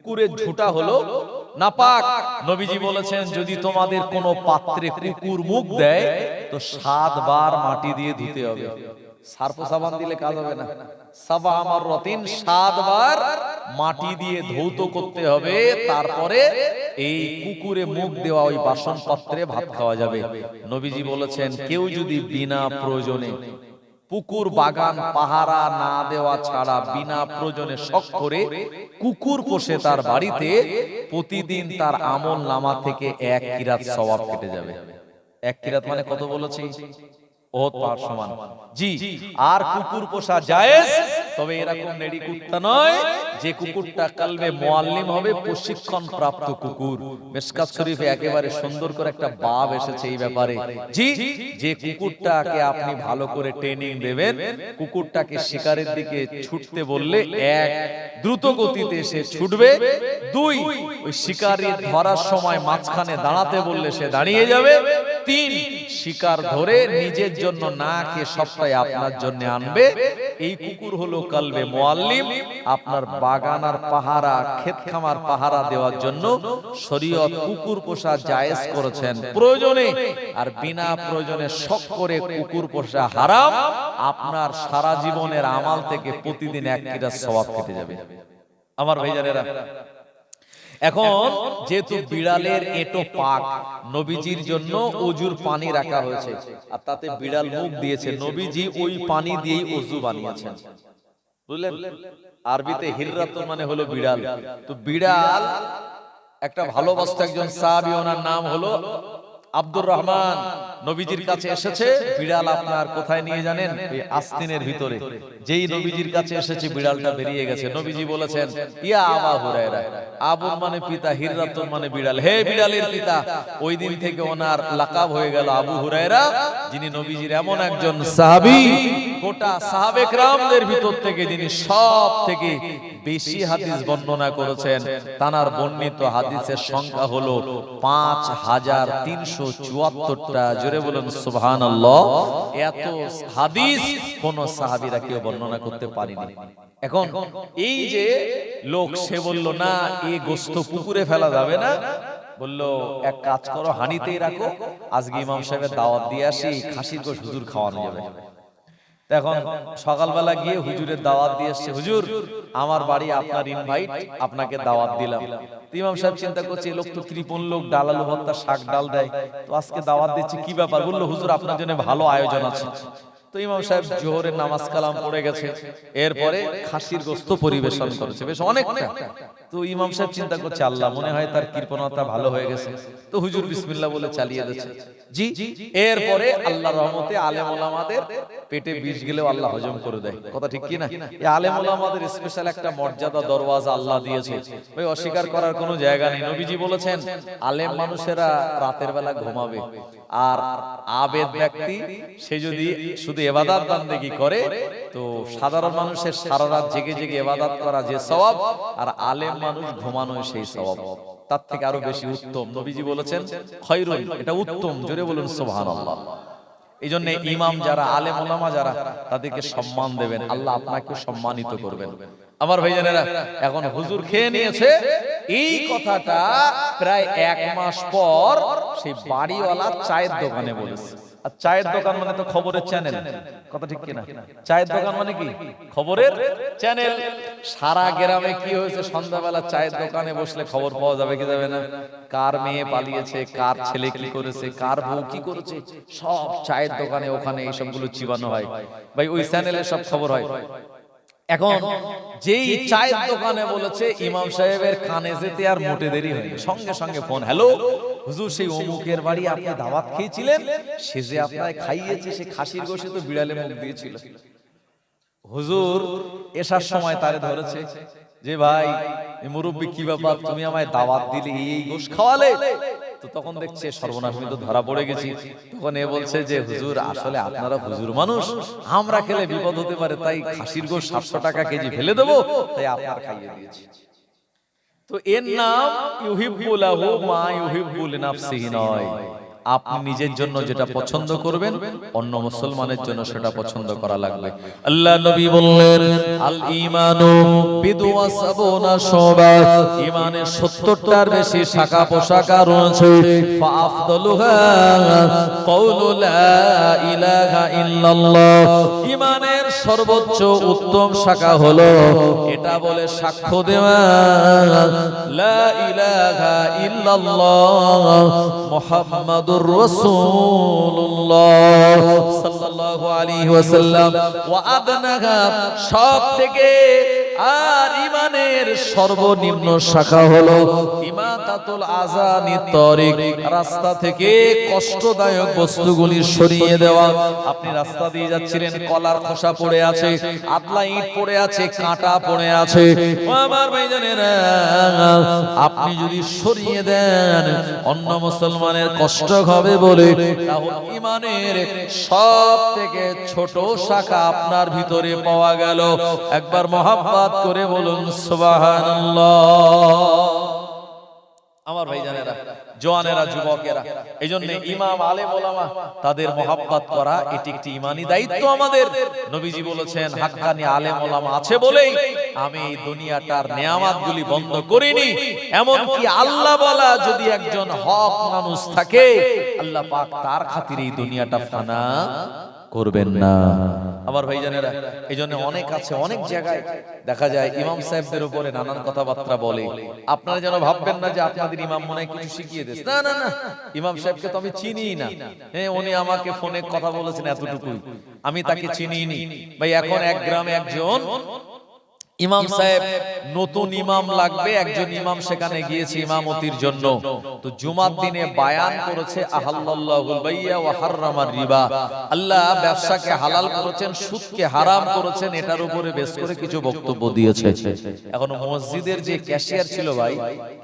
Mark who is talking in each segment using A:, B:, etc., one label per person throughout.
A: কুকুরের ঝুটা হলো, নাপাক। নবীজি বলেছেন, যদি তোমাদের কোনো পাত্রে কুকুর মুখ দেয়, তো সাতবার মাটি দিয়ে ধুতে হবে। ধৌত করতে হবে। তারপরে এই কুকুরে মুখ দেওয়া ওই বাসন পাত্রে ভাত খাওয়া যাবে। নবীজি বলেছেন, কেউ যদি বিনা প্রয়োজনে পুকুর, বাগান, পাহারা না দেওয়া ছাড়া বিনা প্রয়োজনে শখ করে কুকুর পোষে তার বাড়িতে, প্রতিদিন তার আমল নামা থেকে এক কিরাত স্বভাব কেটে যাবে। এক কিরাত মানে কত বলেছি? ও তার সমান। জি আর কুকুর পোষা জায়েজ তবে এরকম নেড়ি কুত্তা নয় যে কুকুরটা কালবে মোয়াল্লিম হবে প্রশিক্ষণ প্রাপ্ত কুকুর। মেসকাত শরীফে একেবারে সুন্দর করে একটা বাব এসেছে এই ব্যাপারে। জি যে কুকুরটাকে আপনি ভালো করে ট্রেনিং দেবেন কুকুরটাকে শিকারের দিকে ছুটতে বললে এক দ্রুত গতিতে সে ছুটবে দুই ওই শিকারি ধরার সময় মাঝখানে দাঁড়াতে বললে সে দাঁড়িয়ে যাবে তিন, শিকার ধরে নিজের জন্য না খেয়ে সবটাই আপনার জন্য আনবে। এই কুকুর হলো কালবে মোয়াল্লিম। আপনার বাগান আর পাহারা, ক্ষেত খামার পাহারা দেওয়ার জন্য শরীয়ত কুকুর পোষা জায়েজ করেছেন। প্রয়োজনে, আর বিনা প্রয়োজনে শখ করে কুকুর পোষা হারাম। আপনার সারা জীবনের আমাল থেকে প্রতিদিন এক কিরা সওয়াব কেটে যাবে। আমার ভাইজানেরা এখন যেহেতু বিড়ালের এটো পাক নবীজির জন্য অজুর পানি রাখা হয়েছে। আর তাতে বিড়াল মুখ দিয়েছে। নবীজি ওই পানি দিয়েই অজু বানিয়েছেন। বুঝলেন? আরবিতে হিররাত মানে হলো বিড়াল। তো বিড়াল একটা ভালোবাসত একজন সাহাবি ওনার নাম হলো আব্দুর রহমান নবীজির কাছে এসেছে। বিড়াল আপনার কোথায় নিয়ে জানেন? এই আস্তিনের ভিতরে। যেই নবীজির কাছে এসেছে বিড়ালটা বেরিয়ে গেছে। নবীজি বলেছেন ইয়া আবা হুরায়রা আবু মানে পিতা হিররাত মানে বিড়াল। হে বিড়ালের পিতা ওই দিন থেকে ওনার লাকাব হয়ে গেল আবু হুরায়রা। যিনি নবীজির এমন একজন সাহাবী গোটা সাহাবে রামদের ভিতর থেকে যিনি সব থেকে বেশি হাদিস বর্ণনা করেছেন তানার বর্ণিত হাদিসের সংখ্যা হলো পাঁচ হাজার তিনশো চুয়াত্তরটা। জোরে বলুন সুবহান এত হাদিস কোন সাহাবিরা কেউ বর্ণনা করতে পারিনি। এখন এই যে লোক সে বলল না এই গোস্ত পুকুরে ফেলা যাবে না। বলল এক কাজ করো হানিতেই রাখো আজকে ইমাম সাহেবের দাওয়াত দিয়ে আসি খাসির গোশ হুজুর খাওয়ানো যাবে এখন সকালবেলা গিয়ে হুজুরের দাওয়াত দিয়ে এসছে হুজুর আমার বাড়ি আপনার ইনভাইট আপনাকে দাওয়াত দিলাম। তো ইমাম সাহেব চিন্তা করছে লোক তো ত্রিপন লোক ডাল আলু ভর্তা শাক ডাল দেয়। তো আজকে দাওয়াত দিচ্ছে কি ব্যাপার? বলল হুজুর আপনার জন্য ভালো আয়োজন আছে। তো ইমাম সাহেব জোহরের নামাজ কালাম পড়ে গেছে। এরপরে খাসির গোস্ত পরিবেশন করেছে। বেশ অনেকটা। তো ইমাম সাহেব চিন্তা করছে আল্লাহ মনে হয় তার কৃপণতা ভালো হয়ে গেছে। তো হুজুর বিসমিল্লাহ বলে চালিয়ে দিচ্ছে জি এরপরে আল্লাহ রহমতে আলেম ওলামাদের পেটে বিষ গেলেও আল্লাহ হজম করে দেয়। কথা ঠিক কি না এই আলেম ওলামাদের স্পেশাল একটা মর্যাদা দরওয়াজা আল্লাহ দিয়েছে। ওই অস্বীকার করার কোনো জায়গা নেই। নবীজি বলেছেন আলেম মানুষেরা রাতের বেলা ঘুমাবে। আর আবেদ ব্যক্তি, সে যদি শুধু এবাদাত বান্দেগি করে, তো সাধারণ মানুষের সারা রাত জেগে জেগে এবাদাত করা যে সওয়াব আর আলেম মানুষ ঘুমানো সেই সওয়াব তার থেকে আরও বেশি উত্তম। নবীজি বলেছেন খৈরুল এটা উত্তম, জোরে বলুন, সুবহানাল্লাহ। এই জন্য ইমাম যারা, আলেম ওলামা যারা, তাদেরকে সম্মান দেবেন। আল্লাহ আপনাকে সম্মানিত করবেন। আমার ভাইজানেরা, এখন হুজুর খেয়ে নিয়েছে। এই কথাটা প্রায় এক মাস পর সেই বাড়িওয়ালা চায়ের দোকানে বলেছে। আর চায়ের দোকান মানে তো খবরের চ্যানেল কথা ঠিক কিনা? চায়ের দোকান মানে কি? খবরের চ্যানেল সারা গ্রামে কি হয়েছে? সন্ধ্যাবেলা চায়ের দোকানে বসলে খবর পাওয়া যাবে কি যাবে না? কার মেয়ে পালিয়েছে? কার ছেলে কি করেছে? কার বউ কি করেছে? সব চায়ের দোকানে, ওখানে এই সবগুলো চিবানো হয়। ভাই, ওই চ্যানেলে সব খবর হয়। এখন যেই চায়ের দোকানে বলেছে ইমাম সাহেবের কানে যেতে আর মোটে দেরি হয়নি। সঙ্গে সঙ্গে ফোন হ্যালো হুজুর সেই অমুকের বাড়ি আপনি দাওয়াত খেয়েছিলেন? সে যে আপনার খাইয়েছে সে খাসির গোশে তো বিড়ালে মুখ দিয়েছিল। হুজুর এসার সময় তারে ধরেছে যে ভাই মুরব্বী কি ব্যাপার? তুমি আমায় দাওয়াত দিলে এই এই গোশ খাওয়ালে? তো তখন দেখছে সর্বনাশ আমি তো ধরা পড়ে গেছি। তখন এ বলছে যে হুজুর আসলে আপনারা হুজুর মানুষ। আমরা খেলে বিপদ হতে পারে তাই খাসির গোশ সাতশো টাকা কেজি ফেলে দেবো তাই আপনার খাইয়ে দিয়েছি। তো এর নাম ইউহিব্বুলাহু মা ইউহিবুল নাফসিহি নয়। আপনি নিজের জন্য যেটা পছন্দ করবেন, অন্য মুসলমানের জন্য সেটা পছন্দ করা লাগবে। আল্লাহ নবী বললেন, আল ইমানু বিদুয়া সাবুনা শুবা। ইমানের 70টার বেশি শাখা পোশাকা রয়েছে। ফাআফদালুহা কওলু লা ইলাহা ইল্লাল্লাহ। ইমানের সর্বোচ্চ উত্তম শাখা হলো, এটা বলে সাক্ষ্য দেওয়া। লা ইলাহা ইল্লাল্লাহ সব থেকে আর ইমানের সর্বনিম্ন শাখা হলো ইমাতাতুল আজানি তরিক, রাস্তা থেকে কষ্টদায়ক বস্তুগুলি সরিয়ে দেওয়া। আপনি রাস্তা দিয়ে যাচ্ছিলেন, কলার খোসা পড়ে আছে, আতলা ইট পড়ে আছে, কাঁটা পড়ে আছে। আপনি যদি সরিয়ে দেন, অন্য মুসলমানের কষ্ট হবে বলে। ইমানের সব থেকে ছোট শাখা আপনার ভিতরে পাওয়া গেল। একবার মহাব্বাত করে বলুন, সুবহানাল্লাহ। আমার ভাইজানেরা জওয়ানেরা যুবকেরা। এই জন্য ইমাম আলে বোলামা তাদের মহাব্বাত করা এটি একটি ইমানি দায়িত্ব আমাদের। নবীজি বলেছেন হাক্কানি আলে মোলামা আছে বলেই আমি এই দুনিয়াটার নেয়ামাতগুলি বন্ধ করিনি। এমনকি আল্লাহ বলা যদি একজন হক মানুষ থাকে আল্লাহ পাক তার খাতিরে এই দুনিয়াটা ফানা। করবেন না। আমার ভাইজানেরা এই জন্য অনেক আছে অনেক জায়গায় দেখা যায় ইমাম সাহেবদের উপরে নানান কথাবার্তা বলে। আপনারা যেন ভাববেন না যে আপনাদের ইমাম মনে হয় কিছু শিখিয়ে দিচ্ছে না না না। ইমাম সাহেবকে তো আমি চিনি না। হ্যাঁ উনি আমাকে ফোনে কথা বলেছেন এতটুকুই। আমি তাকে চিনি নি। ভাই এখন এক গ্রামে একজন ইমাম সাহেব নতুন ইমাম লাগবে একজন ইমাম সেখানে গিয়েছে ইমামতির জন্য। তো জুমার দিনে বায়ান করেছে রিবা। আল্লাহ ব্যবসাকে হালাল করেছেন সুদকে হারাম করেছেন এটার উপরে বেশ করে কিছু বক্তব্য দিয়েছে। এখন মসজিদের যে ক্যাশিয়ার ছিল ভাই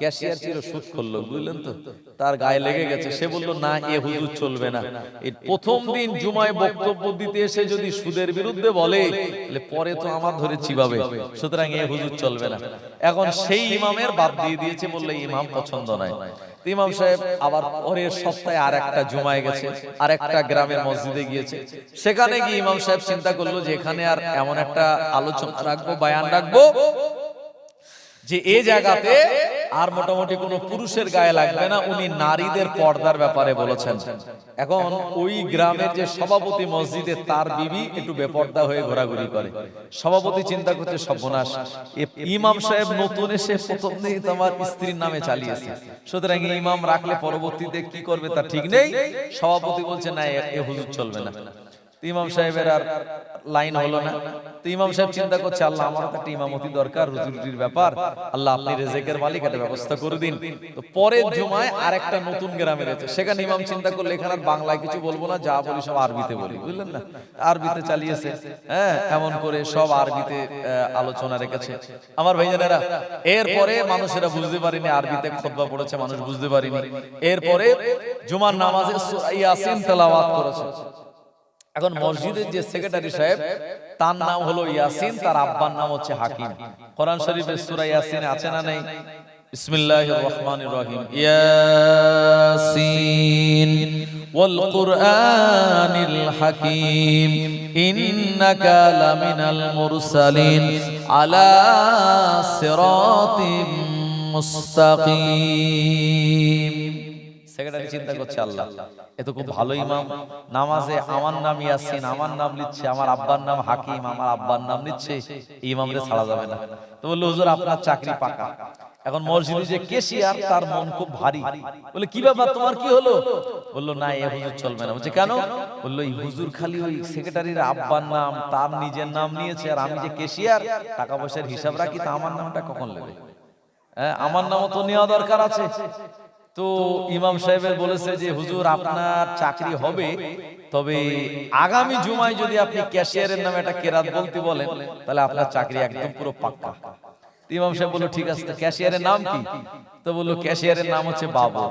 A: ক্যাশিয়ার ছিল সুদ করল বুঝলেন তো? তার গায়ে লেগে গেছে। সে বলল না এ হুজুর চলবে না। এই প্রথম দিন জুমায় বক্তব্য দিতে এসে যদি সুদের বিরুদ্ধে বলে তাহলে পরে তো আমার ধরে চিবাবে। সুতরাং এ হুজুর চলবে না। এখন সেই ইমামের বাদ দিয়ে দিয়েছে বললে ইমাম পছন্দ নয়। ইমাম সাহেব আবার পরের সপ্তাহে আর একটা জুমায় গেছে আর একটা গ্রামের মসজিদে গিয়েছে। সেখানে গিয়ে ইমাম সাহেব চিন্তা করল যে এখানে আর এমন একটা আলোচনা রাখব বায়ান রাখব। যে এই জায়গাতে আর মোটামুটি কোনো পুরুষের গায়ে লাগবে না, উনি নারীদের পর্দার ব্যাপারে বলেছেন। এখন ওই গ্রামের যে সভাপতি মসজিদে তার বিবি একটু বেপর্দা হয়ে ঘোরাঘুরি করে। সভাপতি চিন্তা করছে, সর্বনাশ ইমাম সাহেব নতুন এসে প্রথম দিন তোমার স্ত্রীর নামে চালিয়েছে। সুতরাং ইমাম রাখলে পরবর্তীতে কি করবে তা ঠিক নেই। সভাপতি বলছে, না এ- হুজুর চলবে না। ইমাম সাহেবের আর লাইন হলো না। তো ইমাম সাহেব চিন্তা করছে আল্লাহ আমার একটা ইমামতি দরকার ব্যাপার। আল্লাহ আপনি রেজেকের মালিক একটা ব্যবস্থা করে দিন। তো পরের জুমায় নতুন গ্রামে রয়েছে। সেখানে ইমাম চিন্তা করলে এখানে আর বাংলায় কিছু বলব না যা বলি সব আরবিতে বলি বুঝলেন না? আরবিতে চালিয়েছে। হ্যাঁ এমন করে সব আরবিতে আলোচনা রেখেছে। আমার ভাইজানেরা এরপরে মানুষেরা বুঝতে পারিনি আরবিতে খোদবা পড়েছে মানুষ বুঝতে পারিনি। এরপরে জুমার নামাজে সূরা ইয়াসিন তেলাওয়াত করেছে। এখন মসজিদের যে সেক্রেটারি সাহেব তার নাম হলো ইয়াসিন তার আব্বার নাম হচ্ছে হাকিম। কোরআন শরীফের সূরা ইয়াসিন আছে না নেই? বিসমিল্লাহির রহমানির রহিম। ইয়াসিন। ওয়াল কুরআনিল হাকিম। ইন্নাকা লামিনাল মুরসালিন। আলা সিরাতিম মুস্তাকিম। সেক্রেটারি চিন্তা করছে আল্লাহ। এ তো খুব ভালো ইমাম। নামাজে আমার নাম ইয়াসিন আমার নাম লিখছে আমার আব্বার নাম হাকিম আমার আব্বার নাম ইমামরে ছাড়া যাবে না। তো বলল হুজুর আপনার চাকরি পাকা। এখন মসজিদে যে কেশিয়ার তার মন খুব ভারী। বলে কি ব্যাপার তোমার কি হলো? বলল না এ হুজুর চলবে না। বলছে কেন? বলল এই হুজুর খালি ওই সেক্রেটারির আব্বার নাম তার নিজের নাম নিয়েছে আর আমি যে কেশিয়ার টাকা পয়সার হিসাব রাখি তা আমার নামটা কখন নেবে হ্যাঁ, আমার নামও তো নেওয়া দরকার আছে তো ইমাম সাহেবের বলেছে যে হুজুর আপনার চাকরি হবে। তবে আগামী জুমায় যদি আপনি ক্যাশিয়ারের নামে একটা কেরাত বলতে বলেন তাহলে আপনার চাকরি একদম পুরো পাক্কা। ইমাম সাহেব বলল ঠিক আছে ক্যাশিয়ারের নাম কি তো বলল ক্যাশিয়ারের নাম হচ্ছে বাবা।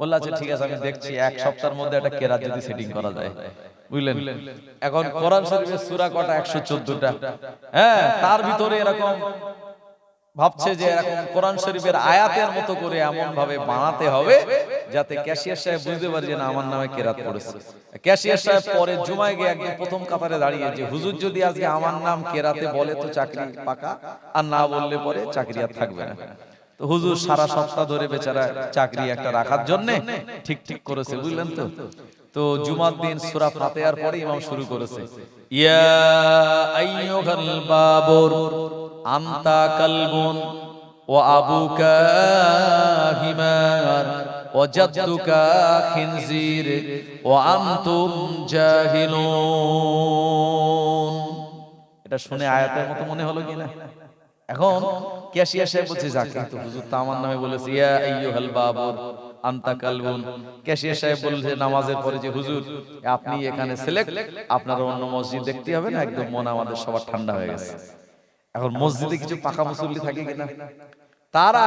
A: বলল আচ্ছা ঠিক আছে আমি দেখছি এক সপ্তাহের মধ্যে একটা কেরাত যদি সেটিং করা যায়। বুঝলেন? এখন কোরআন শরীফের সূরা কটা 114টা হ্যাঁ তার ভিতরে এরকম ভাবছে যে এরকম কোরআন শরীফের আয়াতের মতো করে এমন ভাবে বানাতে হবে যাতে ক্যাশিয়ার সাহেব বুঝতে পারে যে না আমার নামে কেরাত পড়েছে ক্যাশিয়ার সাহেব পরে জুমায় গিয়ে একদম প্রথম কাতারে দাঁড়িয়ে যে হুজুর যদি আজকে আমার নাম কেরাতে বলে তো চাকরি পাকা আর না বললে পরে চাকরি আর থাকবে না। তো হুজুর সারা সপ্তাহ ধরে বেচারা চাকরি একটা রাখার জন্য ঠিক ঠিক করেছে বুঝলেন তো? তো? জুমার দিন সূরা ফাতিহার পরে ইমাম শুরু করেছে। ইয়া আইয়ুহাল বাবুর আনতা কালবুন ও আবুকা হিমার ও জাদ্দুকা খিনজির ও আনতুম জাহিলুন। এটা শুনে আয়াতের মতো মনে হলো কিনা? এখন ক্যাশিয়ার সাহেব বলছে, যাকে তো হুজুর তো আমার নামে বলেছে, ইয়া আইয়ুহাল বাবুর আনতা কালবুন। ক্যাশিয়ার সাহেব বলছে, নামাজের পরে যে হুজুর, আপনি এখানে সিলেক্ট আপনার অন্য মসজিদ দেখতে হবে না, একদম মন আমাদের সবার ঠান্ডা হয়ে গেছে। এখন মসজিদে কিছু পাকা মুসল্লি থাকে কিনা? তারা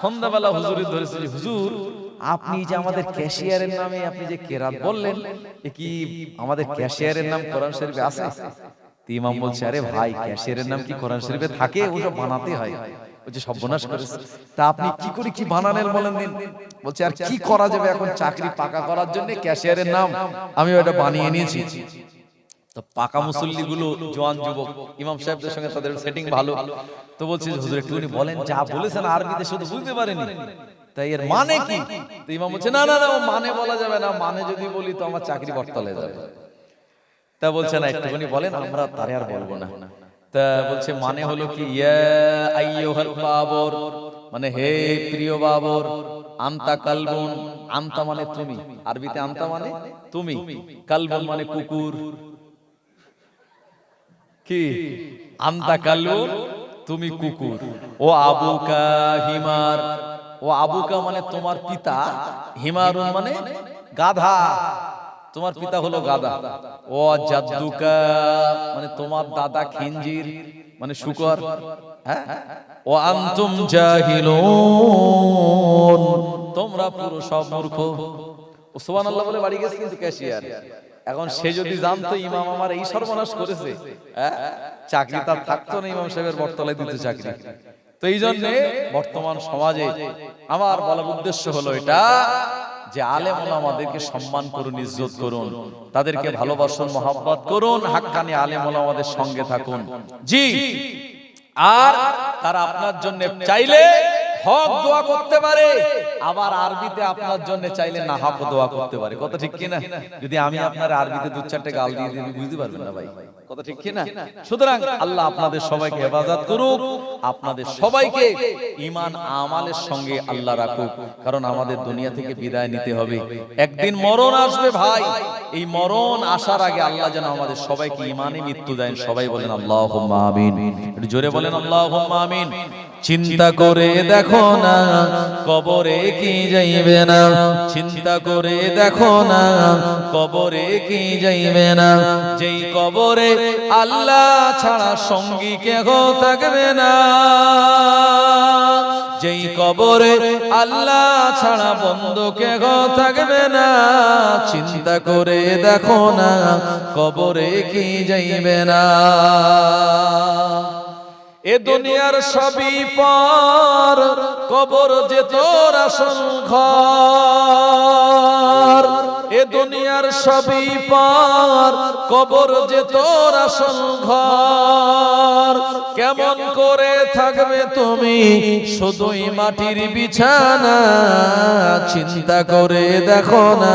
A: সন্ধ্যাবেলা হুজুরি ধরেছে যে হুজুর আপনি যে আমাদের ক্যাশিয়ারের নামে আপনি যে কেরাত বললেন এ কি আমাদের ক্যাশিয়ারের নাম কোরআন শরীফে আছে? ইমাম বলছে আরে ভাই ক্যাশিয়ারের নাম কি কোরআন শরীফে থাকে? ওসব বানাতে হয়। বলছে সর্বনাশ করেছে। তা আপনি কি করে কি বানালেন বলেন দিন? বলছে আর কি করা যাবে এখন চাকরি পাকা করার জন্য ক্যাশিয়ারের নাম? আমি ওটা বানিয়ে নিয়েছি। তো পাকা মুসল্লি গুলো জওয়ান যুবক ইমাম সাহেবদের সঙ্গে তাদের সেটিং ভালো। তো বলছি হুজুর একটুখানি বলেন যা বলেছেন আরবিতে শুধু বুঝতে পারেনি। তাই এর মানে কি? তো ইমাম বলছে না না না মানে বলা যাবে না মানে যদি বলি তো আমার চাকরি বর্তলে যাবে। তা বলছে না একটুখানি বলেন আমরা তারে আর বলব না। তা বলছে মানে হলো কি? ইয়া আইয়ুহাল বাবর। মানে হে প্রিয় বাবর আন্তা কালবুন আন্তা মানে তুমি। আরবিতে আন্তা মানে তুমি। কালবুন মানে কুকুর। কি? আন্তা কালবুন তুমি কুকুর। ও আবুকা হিমার। ও আবুকা মানে তোমার পিতা হিমারুন মানে গাধা। তোমার পিতা হলো গাধা। ও জাদ্দুকা মানে তোমার দাদা খিঞ্জির মানে শুকর। হ্যাঁ? ও আন্তুম জাহিলুন। তোমরা পুরো সব মূর্খ। ও সুবহানাল্লাহ বলে বাড়ি গেছে কিন্তু ক্যাশিয়ার। এখন সে যদি জানতো ইমাম আমার এই সর্বনাশ করেছে হ্যাঁ? চাকরি তার থাকতো না ইমাম সাহেবের বটতলায় দিতে চাকরি। তো এই জন্যে বর্তমান সমাজে আমার বলার উদ্দেশ্য হলো এটা যে আলেম আমাদেরকে সম্মান করুন ইজ্জত করুন তাদেরকে ভালোবাসুন মহাব্বত করুন হাক্কানি আলেম আমাদের সঙ্গে থাকুন। জি। আর তারা আপনার জন্য চাইলে হক দোয়া করতে পারে। আবার আরবিতে আপনার জন্য চাইলে না হক দোয়া করতে পারে। কথা ঠিক কিনা? যদি আমি আপনার আরবিতে দু চারটে গাল দিয়ে দিই বুঝতে পারবেন না ভাই। কথা ঠিক কিনা? সুতরাং আল্লাহ আপনাদের সবাইকে হেফাজত করুক আপনাদের সবাইকে ইমান আমালের সঙ্গে আল্লাহ রাখুক কারণ আমাদের দুনিয়া থেকে বিদায় নিতে হবে। একদিন মরণ আসবে ভাই। এই মরণ আসার আগে আল্লাহ যেন আমাদের সবাইকে ইমানে মৃত্যু দেন সবাই বলেন আল্লাহ আমিন। জোরে বলেন আল্লাহ আমিন। চিন্তা করে দেখো না কবরে কি যাইবে না। চিন্তা করে দেখো না কবরে কি যাইবে না যেই কবরে আল্লাহ ছাড়া সঙ্গী কেহ থাকবে না। যেই কবরে আল্লাহ ছাড়া বন্ধ কেহ থাকবে না, চিন্তা করে দেখো না, কবরে কি যাইবে না। এ দুনিয়ার সবই পর, কবর যে তোর আসল ঘর। দুনিয়ার সবই পার, কবর যে তোর আসল ঘর। কেমন করে থাকবে তুমি শুধুই মাটির বিছানা, চিন্তা করে দেখো না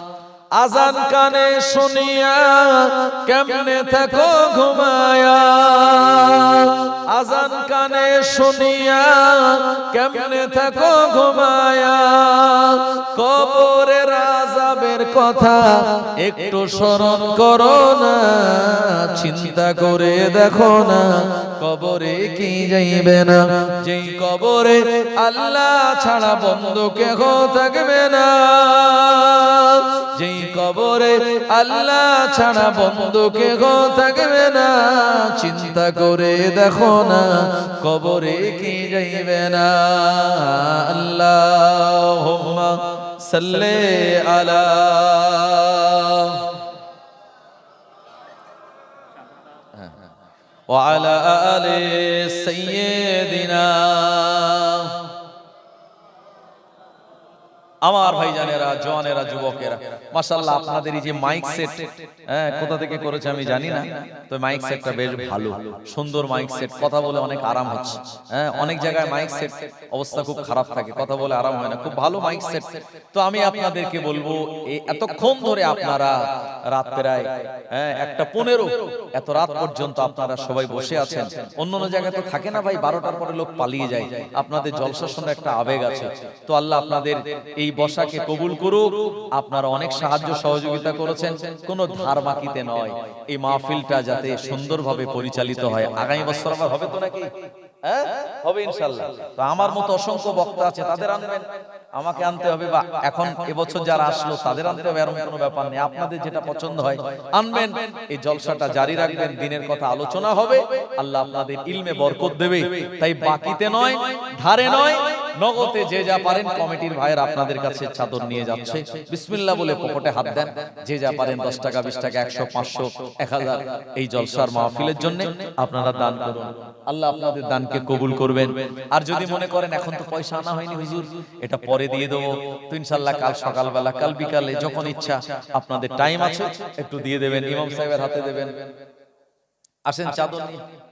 A: আজান কানে শুনিয়া কেমনে থাকো ঘুমায়া? আজান কানে শুনিয়া কেমনে থাকো ঘুমায়া? কবরের আজাবের কথা একটু স্মরণ করো না চিন্তা করে দেখো না কবরে কি যাইবে না? যেই কবরে আল্লাহ ছাড়া বন্ধ কেহ থাকবে না যেই কবরে আল্লাহ ছাড়া বন্ধ কেহ থাকবে না চিন্তা করে দেখো না কবরে কি যাইবে না আল্লাহ সাল্লে আলা وعلى آل سيدنا আমার ভাইজানেরা জওয়ানেরা যুবকেরা মাশাআল্লাহ, আপনাদের এই যে মাইক সেট হ্যাঁ কোথা থেকে করেছে আমি জানি না তো মাইক সেটটা বেশ ভালো, সুন্দর মাইক সেট কথা বলে অনেক আরাম হচ্ছে হ্যাঁ অনেক জায়গায় মাইক সেট অবস্থা খুব খারাপ থাকে, কথা বলে আরাম হয় না, খুব ভালো মাইক সেট তো আমি আপনাদেরকে বলব এতক্ষণ ধরে আপনারা রাত প্রায় হ্যাঁ একটা পনেরো, এত রাত পর্যন্ত আপনারা সবাই বসে আছেন। অন্য অন্য জায়গায় তো থাকে না ভাই, বারোটার পরে লোক পালিয়ে যায়। আপনাদের জলসার সঙ্গে একটা আবেগ আছে। তো আল্লাহ আপনাদের এই বসাকে কবুল করুক, আপনারা অনেক সাহায্য সহযোগিতা করেছেন, কোনো ধার বাকিতে নয়। এই মাহফিলটা যাতে সুন্দরভাবে পরিচালিত হয়। আগামী বছর আবার হবে তো নাকি? হ্যাঁ? হয় দিনের কথা আলোচনা হবে। আল্লাহ আপনাদের ইলমে বরকত দেবে। তাই বাকিতে নয়, ধারে নয় নগদে যে যা পারেন কমিটির ভাইয়ের আপনাদের কাছে চাদর নিয়ে যাচ্ছে। বিসমিল্লাহ বলে পকেটে হাত দেন। যে যা পারেন দশ টাকা, বিশ টাকা, একশো, পাঁচশো, এক হাজার এই জলসার মাহফিলের জন্য আপনারা দান করুন। আল্লাহ আপনাদের দানকে কবুল করবেন। আর যদি মনে করেন এখন তো পয়সা আনা হয়নি হুজুর, এটা পরে দিয়ে দেবো। তো ইনশাল্লাহ কাল সকালবেলা, কাল বিকালে যখন ইচ্ছা আপনাদের টাইম আছে, একটু দিয়ে দেবেন। ইমাম সাহেবের হাতে দেবেন। আসেন চাদর নিয়ে।